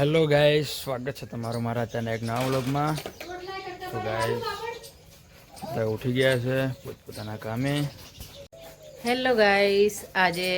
Hello guys સ્વાગત છે તમારું મારા ચેનલ એક નવા વ્લોગમાં. તો ગાઈસ બધા ઉઠી ગયા છે પોતપોતાના કામે. હેલો ગાઈસ આજે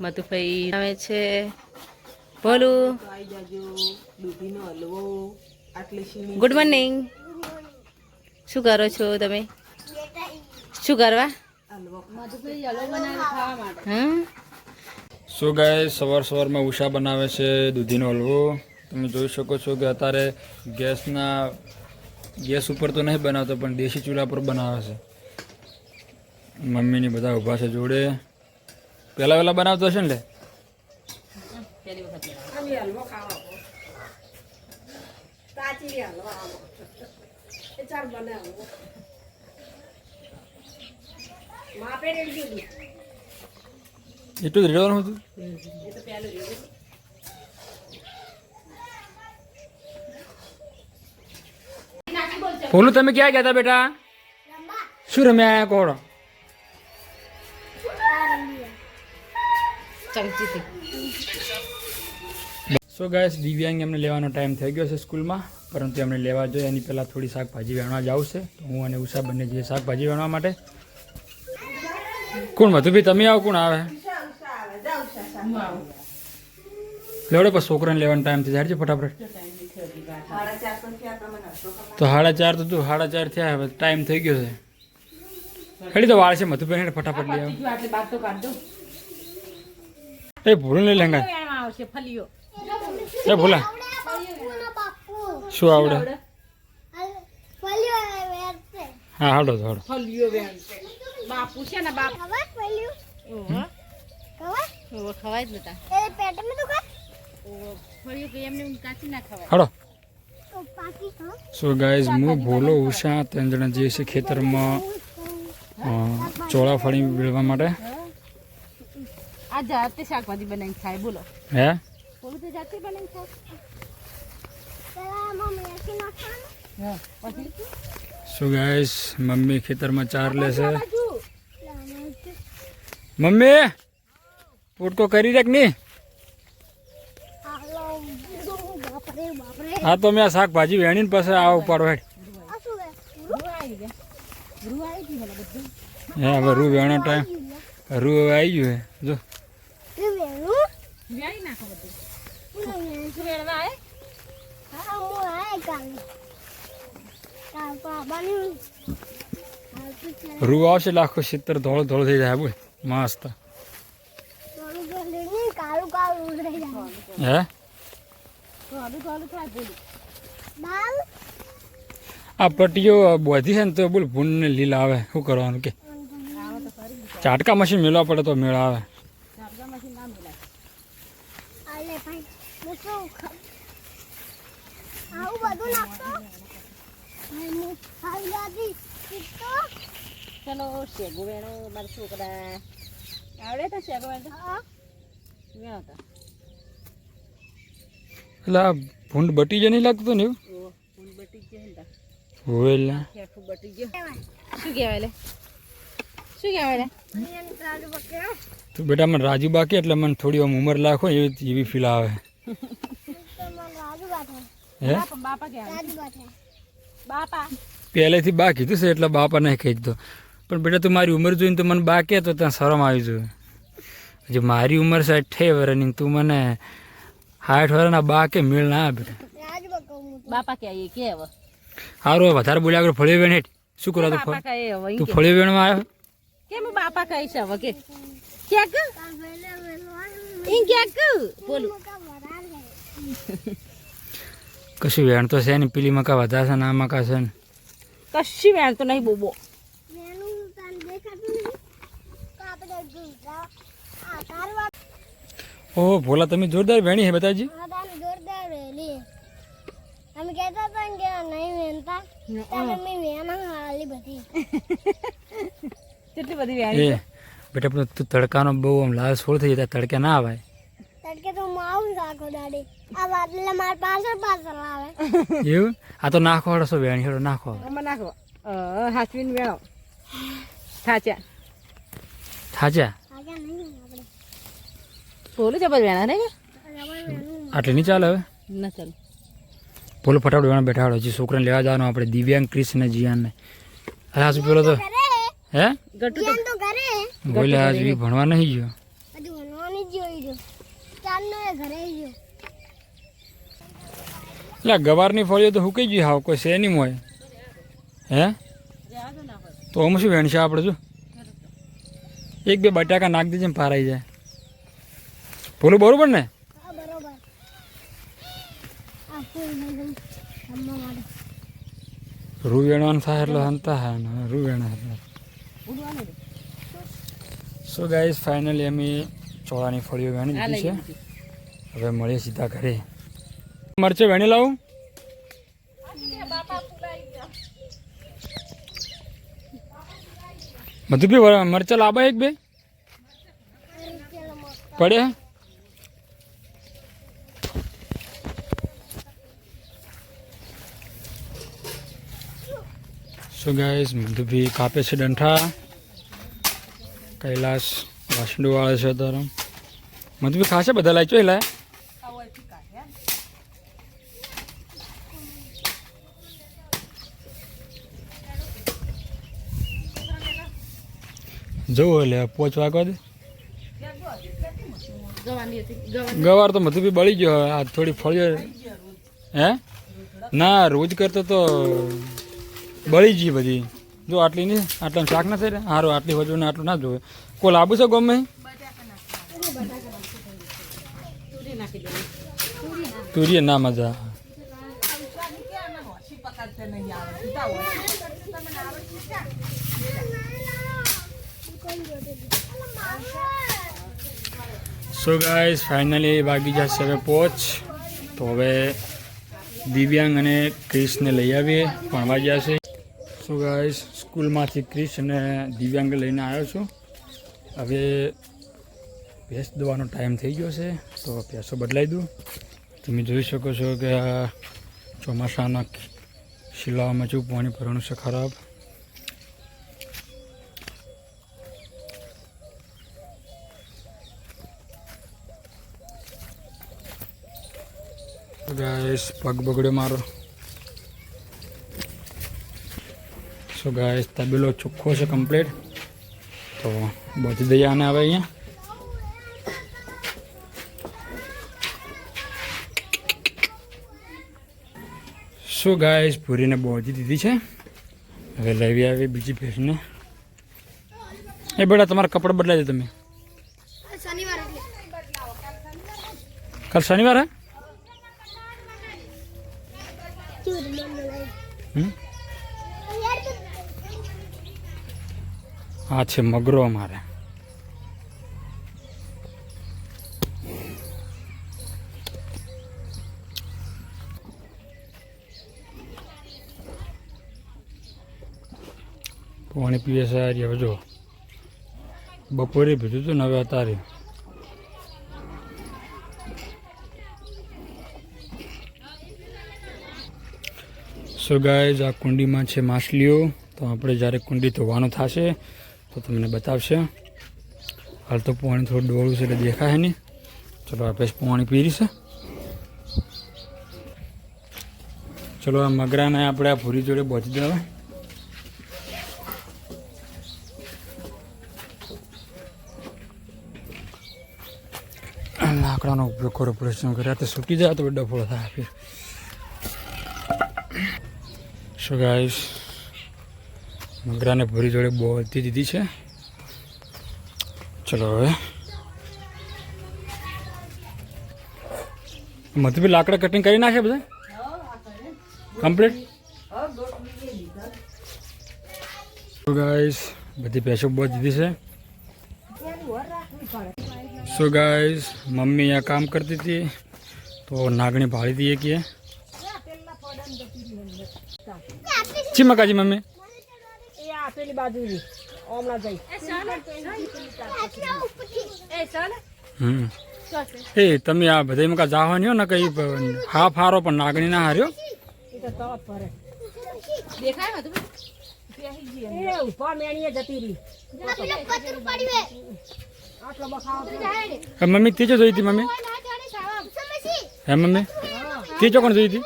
મધુભાઈ આવે છે. બોલું. ગુડ મોર્નિંગ શું કરો છો તમે? શું કરવા? હમ? સો ગાય સવાર સવારમાં ઉષા બનાવે છે દૂધીનો હલવો. તમે જોઈ શકો છો કે અત્યારે ગેસના ગેસ ઉપર તો નહીં બનાવતો પણ દેશી ચૂલા પર બનાવે છે. મમ્મીની બધા ઊભા છે જોડે. પહેલાં વહેલા બનાવતો હશે ને લે? પહેલી વખત એટલું જ રેવાનું હતું? ભોલું, તમે ક્યાં ગયા હતા બેટા? શું રમ્યા કોણ? સો ગાઈસ દિવ્યાંગ એમને લેવાનો ટાઈમ થઈ ગયો છે સ્કૂલમાં, પરંતુ એમને લેવા જોઈએ. એની પહેલાં થોડી શાકભાજી વેણવા જાવ છે. તો હું અને ઉષા બંને જઈએ શાકભાજી વેણવા માટે. કોણ વધુ? ભાઈ, તમે આવો, કોણ આવે? લેવડે પછી છોકરાને લેવાનો ટાઈમ થઈ જાય. ફટાફટ. તો સાડા ચાર તો તું સાડા ચાર થયા હવે ટાઈમ થઈ ગયો છે. ખાલી તો વાળ છે મધુભાઈ હેડ ફટાફટ લઈ આવો. એ ભૂલ નહીં લેંગા. એ ભૂલા. શું આવડે? હા હાડો તો હાડો બાપુ છે ને બાપ. ઓહો ઓહો ખવાય જ નતા. ઓહો ફળીઓ કે એમને કાચી ના ખવાય. હાડો સો ગાઈઝ હું ભોલો ઉષા ત્રણ જણા જઈએ છીએ ખેતરમાં ચોળા ફળી વેળવા માટે? આ જાતે શાકભાજી બનાવીને ખાય બોલો. હે? બોલું તો જાતે બનાવીને ખાય. સો ગાઈઝ મમ્મી ખેતરમાં ચાર લેશે મમ્મી! પોટકો કરી રાખની. હા, તો મેં શાકભાજી વેણીને પછી આ ઉપાડો હેડ. હે, હવે રૂ વેણો ટાઈમ. રૂ હવે આવી ગયું હે. જો. રૂ આવશે લાખો સિત્તર ધોળો ધોળો થઈ જાય બોલ. મસ્ત. હે? આ પટ્ટીઓ બોધી છે ને તો બોલ ભૂન ને લીલા આવે. શું કરવાનું કે? ચાટકા મશીન મેળવા પડે તો મેળ આવે. ચાપડા મશીન ના મિલાય આવું બધું નાખતો? ચલો શેગો વેણો મારા છોકરા. આવડે તો શેગો વેણો વેણો તો. એટલે આ ભૂંડ બટી જ નહીં લાગતું ને એવું? બટી ગયો હોય એટલે હેઠું બટી ગયો શું કહેવાય લે? શું કહેવાય લે? તો બેટા મને રાજુ બાકી એટલે મને થોડી આમ ઉંમર લાખો એવી એવી ફીલ આવે. હે? બાપા બાપા પહેલેથી બા કીધું છે એટલે બાપા નહીં કહી દીધો પણ બેટા તું મારી ઉંમર જોઈને તો મને બા કહે તો ત્યાં શરમ આવી જોઈએ હજી મારી ઉંમર સાહેબ અઠ્યાવી વર્ષની તું મને સાઠ વર્ષના બા કે મેળ ના આપે. બાપા બાપા કહેવાય કે હવે? હવે વધારે બોલ્યા આગળ ફળી વેણ હેઠ. શું કરો તું બાપા કહે હવે તું કે. વેણમાં આવ્યો? કેમ હું બાપા છે હવે કે? ક્યાંક? ઈ ક્યાંક? બોલું. કશું વેણ તો છે ને પીલી મકા વધારે છે ના આ મકા છે ને. કશી વેણ તો નહીં બોબો ઓહો ભોલા તમે જોરદાર વેણી હે બતાજી. જોરદાર વહેલી અમે કહેતા કે નહીં વેનતા ત્યારે મેં વેના હાલી બધી. કેટલી બધી વેણી બેટા પણ તું તડકાનો બહુ આમ લાલ સોળ થઈ જતા તડકે ના આવે તડકે તો હું આવું રાખો દાડી આ વાદલા માર પાછળ પાછળ આવે. એવું? આ તો નાખો હડો વેણી હડો નાખો આમાં નાખો. હાચવીને વેણો. થાચા થાચા નહીં બોલું જબર વેણા રે આટલી નહીં ચાલે હવે? ના ચાલ. પોલું ફટાફટ વેણા બેઠા હજી છોકરાને લેવા જવાનું આપણે. દિવ્યાંગ કૃષ્ણ જીયાનને અરે આજુ પેલો તો હે? ગટુ તો ઘરે. બોલે આજ બી ભણવા નહીં ગયો? હજુ જ ચાલનો ઘરે ગયો એટલે ગવારની ફળીઓ તો હુકી ગઈ હાવ. કોઈ છે નહીં મોય હે? તો અમે શું વેણશે આપણે શું એક બે બટાકા નાખ દેજે ને પારાઈ જાય. બોલું બરોબર ને? હા બરોબર. આ ફૂલ મેં જમવા માટે. રૂ વેણવાનું થાય એટલે હંતા હા ને રૂ વેણા એટલે. સો ગાઈસ ફાઇનલી અમે ચોળાની ફળીઓ વેણી દીધી છે. હવે મળીએ સીધા ઘરે. મરચે વેણી લાવું. બધું બી મરચાં લાવવા એક બે? પડે સો ગાઈસ મધુભી કાપે છે ડંઠા. કૈલાસ વાસણો વાળે છે તારો મધુભી ખાશે બધા લાય ચોઈ લાય જવું એટલે પોચ વાગવા દે. ગવાર તો મધુભી બળી ગયો, આ થોડી ફળીઓ હે? ના, રોજ કરતો તો બળી ગઈ બધી. જો આટલી નહીં આટલા શાક ના રહ્યા સારું આટલી વજુ ને આટલું ના જોવે. કોઈ લાવું છે ગમે તુરી તુરીએ ના મજા સો ગાઈઝ ફાઇનલી વાગી જશે હવે પહોંચ તો હવે દિવ્યાંગ અને ક્રિશને લઈ આવીએ. ભણવા જશે સો ગાઈસ સ્કૂલમાંથી ક્રિશ અને દિવ્યાંગ લઈને આવ્યો છું. હવે ભેંસ દવાનો ટાઈમ થઈ ગયો છે, તો ભેંસો બદલાઈ દઉં. તમે જોઈ શકો છો કે આ ચોમાસાના શિલાઓમાં જો પાણી ભરવાનું છે ખરાબ. ગાઈસ પગ બગડ્યો મારો. સો ગાય તબેલો ચોખ્ખો છે કમ્પ્લીટ તો બધી દઈએ આને આવે અહીંયા શું ગાય પૂરીને બોજી દીધી છે હવે લેવી આવી બીજી ભેંસને એ બેટા તમારા કપડાં બદલાવી દે તમે કાલ શનિવાર હમ? યાર તો આ છે મગરો અમારે પાણી પીએ સારી હવે જો. બપોરે પીધું હતું ને હવે અત્યારે. સો ગાય આ કુંડીમાં છે માછલીઓ. તો આપણે જ્યારે કુંડી ધોવાનું થશે તો તમને બતાવશે. હાલ તો પાણી થોડું ડોળું છે એટલે દેખાય નહીં. ચલો આપણે પાણી પીરી છે ચલો આ મગરાને આપણે આ ભૂરી જોડે બોધી દેવા. લાકડાનો ઉપયોગ કરો, પ્રશ્ન કર્યા. તો સૂકી જાય તો ડફોળો થાય. શું સો ગાઈસ મગરાને ભરી જોડે બોલતી દીધી છે. ચલો હવે. મધુબી લાકડા કટિંગ કરી નાખે બધા? કમ્પ્લીટ ગાઈસ બધી પેશો બહુ દીધી છે. સો ગાઈસ મમ્મી અહીંયા કામ કરતી હતી, તો નાગણી ભાળી દઈએ કે. ચી મકાજી મમ્મી. આ પેલી બાજુ હમણાં જઈ. એ તમે આ બધા મકા જાવાની હો ને કઈ હાફ હારો પણ નાગણી ના હાર્યો? ફરે દેખાય એ મેણીએ જતી રહી મમ્મી તે જ જોઈ હતી મમ્મી ના જાણે સાવા સમજી હે મમ્મી? તે ચોકણ જોઈ હતી?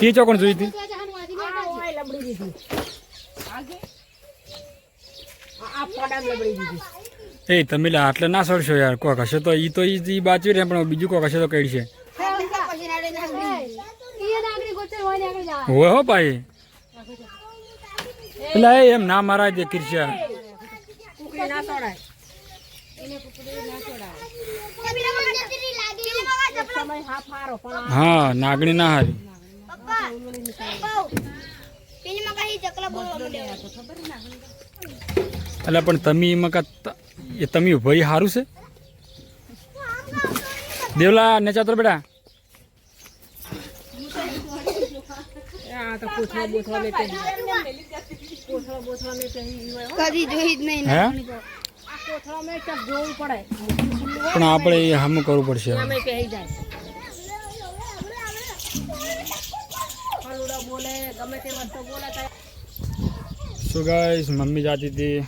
તે ચોકણ જોઈ હતી તો જહાન વાંચી એ તમે લા આટલે ના સડશો યાર કોક હશે તો ઈ તો ઈ બાચવી બાચી રહે પણ બીજું કોક હશે તો કઈ છે. હોય ને જા હો ભાઈ. એટલે એ એમ ના મારા દે કિરશા. હા નાગણી ના છોડાય સમય હા ફારો પણ હા નાગણી ના હારી. એટલે પણ તમે એમાં કા એ તમે ભાઈ સારું છે? દેવલા ને ચાતર બેટા. પણ આપણે એ હમ કરવું પડશે. અમે પહેરી જાય ફલુડા બોલે ગમે તે વસ્તુ બોલે તો સો ગાઈસ મમ્મી જાતી હતી.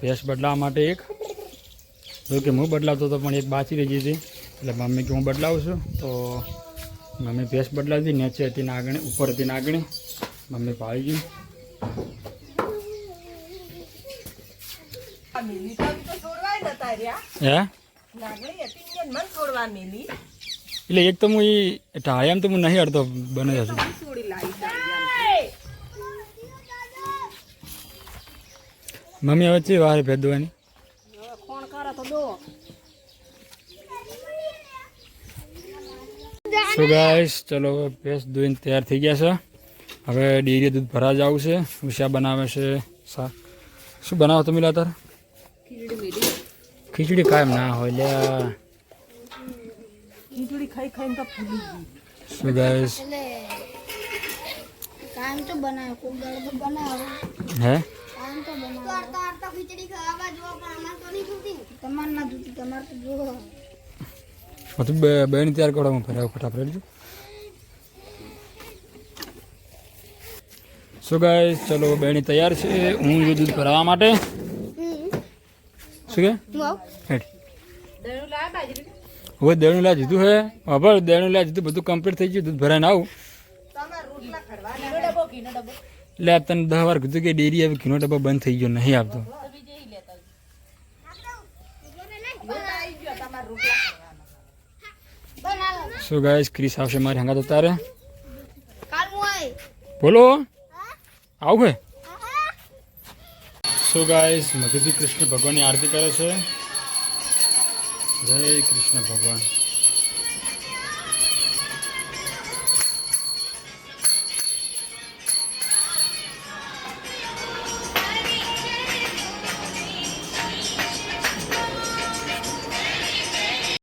ભેંસ બદલાવા માટે એક. જો કે હું બદલાવતો હતો પણ એક બાચી રહી ગઈ હતી. એટલે મમ્મી કે હું બદલાવું છું. તો મમ્મી ભેંસ બદલાવી હતી નીચે હતી નાગણી ઉપર હતી નાગણી. મમ્મી પાડી ગઈ. હે? એટલે એક તો હું એ ટાળિયામ તો હું નહીં અડતો બને હશું મમ્મી હવે વાર ભેદવાની? સો ગાઈસ ચલો ભેંસ દોઈને તૈયાર થઈ ગયા છે. હવે ડેરી દૂધ ભરા જ છે. ઉષા બનાવે છે શાક. શું બનાવો તમે લાતાર ખીચડી મેલી ખીચડી કાયમ ના હોય લે ખીચડી ખાઈ ખાઈને તો ફૂલી ગઈ. સો ગાઈસ તો બનાવે કોઈ દાડો તો બનાવે. હે? કામ તો બનાવે ખીચડી ખાવા જો પણ અમાર તો નહીં જોતી તમાર ના જોતી તમાર તો જો બધું બેન તૈયાર કરો હું ફેરાવ ફટાફટ લેજો સો ગાઈસ ચલો બેની તૈયાર છે. હું જો દૂધ ભરાવા માટે. શું કે? હવે દેણું લા દીધું હે? હવે દેણું લા દીધું બધું કમ્પ્લીટ થઈ ગયું. દૂધ ભરાઈને આવું. એટલે તને દસ વાર કીધું કે ડેરી હવે ઘીનો ડબ્બો બંધ થઈ ગયો, નહીં આવતો. સો ગાઈસ ક્રિસ આવશે મારી હંગાત તારે. બોલો. આવું હે સો ગાઈસ મધુથી કૃષ્ણ ભગવાનની આરતી કરે છે. જય કૃષ્ણ ભગવાન.